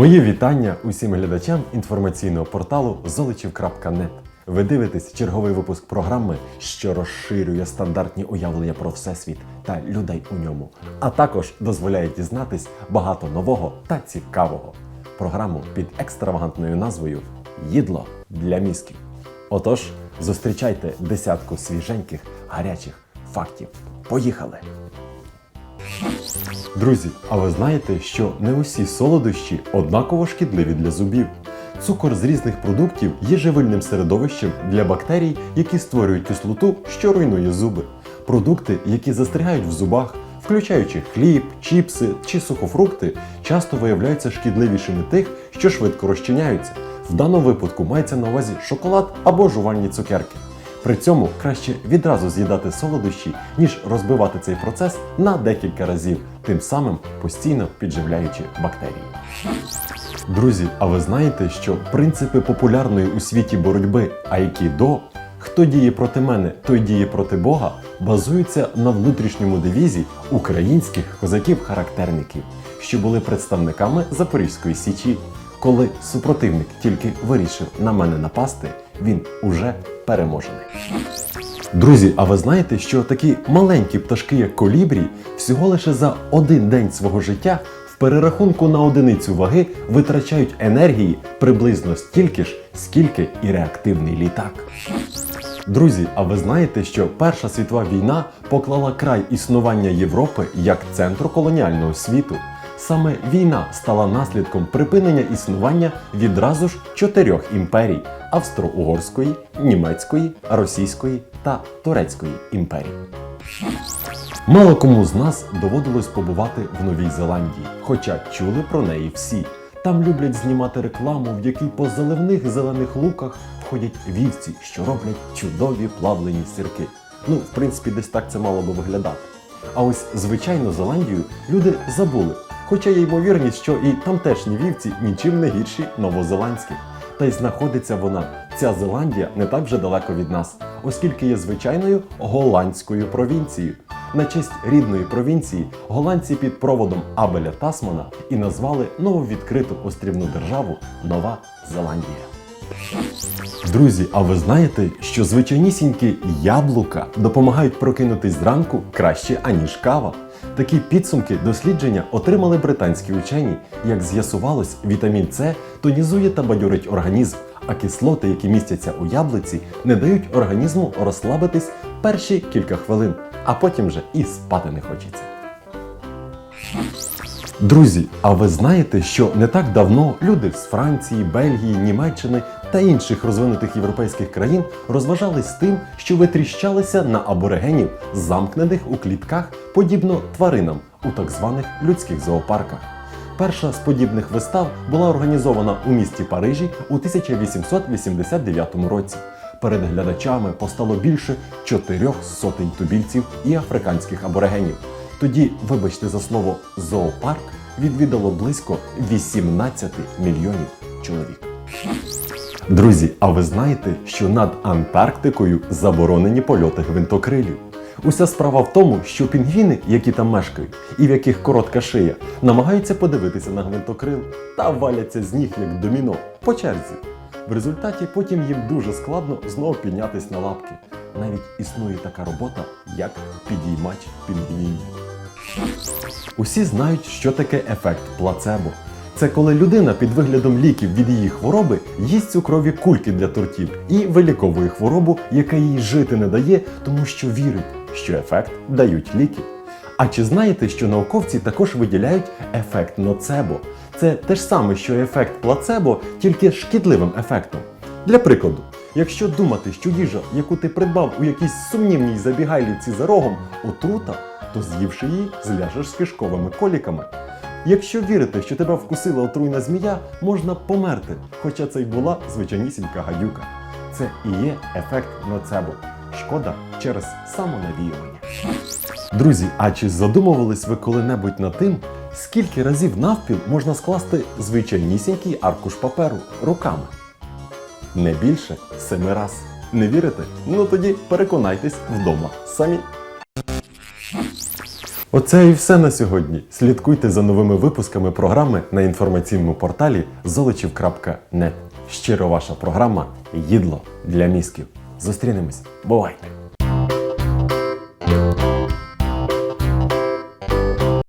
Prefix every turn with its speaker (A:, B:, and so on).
A: Мої вітання усім глядачам інформаційного порталу золочів.нет. Ви дивитесь черговий випуск програми, що розширює стандартні уявлення про всесвіт та людей у ньому, а також дозволяє дізнатись багато нового та цікавого. Програму під екстравагантною назвою Їдло для мізків. Отож, зустрічайте десятку свіженьких гарячих фактів. Поїхали! Друзі, а ви знаєте, що не усі солодощі однаково шкідливі для зубів? Цукор з різних продуктів є живильним середовищем для бактерій, які створюють кислоту, що руйнує зуби. Продукти, які застрягають в зубах, включаючи хліб, чіпси чи сухофрукти, часто виявляються шкідливішими тих, що швидко розчиняються. В даному випадку мається на увазі шоколад або жувальні цукерки. При цьому краще відразу з'їдати солодощі, ніж розбивати цей процес на декілька разів, тим самим постійно підживляючи бактерії. Друзі, а ви знаєте, що принципи популярної у світі боротьби Айкідо Хто діє проти мене, той діє проти Бога, базуються на внутрішньому девізі українських козаків-характерників, що були представниками Запорізької січі. Коли супротивник тільки вирішив на мене напасти, він уже переможений. Друзі, а ви знаєте, що такі маленькі пташки, як колібрі, всього лише за один день свого життя в перерахунку на одиницю ваги витрачають енергії приблизно стільки ж, скільки і реактивний літак. Друзі, а ви знаєте, що Перша світова війна поклала край існування Європи як центру колоніального світу. Саме війна стала наслідком припинення існування відразу ж чотирьох імперій: Австро-Угорської, Німецької, Російської та Турецької імперій. Мало кому з нас доводилось побувати в Новій Зеландії, хоча чули про неї всі. Там люблять знімати рекламу, в якій по заливних зелених луках входять вівці, що роблять чудові плавлені сирки. Ну, в принципі, десь так це мало би виглядати. А ось звичайну Зеландію люди забули, хоча є ймовірність, що і тамтешні вівці нічим не гірші новозеландських. Та й знаходиться вона, ця Зеландія, не так вже далеко від нас, оскільки є звичайною голландською провінцією. На честь рідної провінції голландці під проводом Абеля Тасмана і назвали нововідкриту острівну державу Нова Зеландія. Друзі, а ви знаєте, що звичайнісінькі яблука допомагають прокинутись зранку краще, аніж кава? Такі підсумки дослідження отримали британські учені. Як з'ясувалось, вітамін С тонізує та бадьорить організм, а кислоти, які містяться у яблуці, не дають організму розслабитись перші кілька хвилин, а потім вже і спати не хочеться. Друзі, а ви знаєте, що не так давно люди з Франції, Бельгії, Німеччини та інших розвинутих європейських країн розважались тим, що витріщалися на аборигенів, замкнених у клітках подібно тваринам у так званих людських зоопарках. Перша з подібних вистав була організована у місті Парижі у 1889 році. Перед глядачами постало більше чотирьох сотень тубільців і африканських аборигенів. Тоді, вибачте за слово зоопарк, відвідало близько 18 мільйонів чоловік. Друзі, а ви знаєте, що над Антарктикою заборонені польоти гвинтокрилів? Уся справа в тому, що пінгвіни, які там мешкають, і в яких коротка шия, намагаються подивитися на гвинтокрил та валяться з ніг як доміно по черзі. В результаті потім їм дуже складно знову піднятись на лапки. Навіть існує така робота, як підіймач пінгвінів. Усі знають, що таке ефект плацебо. Це коли людина під виглядом ліків від її хвороби їсть цукрові кульки для тортів і виліковує хворобу, яка їй жити не дає, тому що вірить, що ефект дають ліки. А чи знаєте, що науковці також виділяють ефект ноцебо? Це те ж саме, що ефект плацебо, тільки шкідливим ефектом. Для прикладу, якщо думати, що їжа, яку ти придбав у якійсь сумнівній забігайлівці за рогом, отрута, то з'ївши її, зляжеш з кишковими коліками. Якщо вірити, що тебе вкусила отруйна змія, можна померти, хоча це й була звичайнісінька гадюка. Це і є ефект ноцебо. Шкода через самонавіювання. Друзі, а чи задумувались ви коли-небудь над тим, скільки разів навпіл можна скласти звичайнісінький аркуш паперу руками? Не більше семи раз. Не вірите? Ну тоді переконайтесь вдома самі. Оце і все на сьогодні. Слідкуйте за новими випусками програми на інформаційному порталі золочів.нет. Щиро ваша програма Їдло для мізків. Зустрінемось. Бувайте!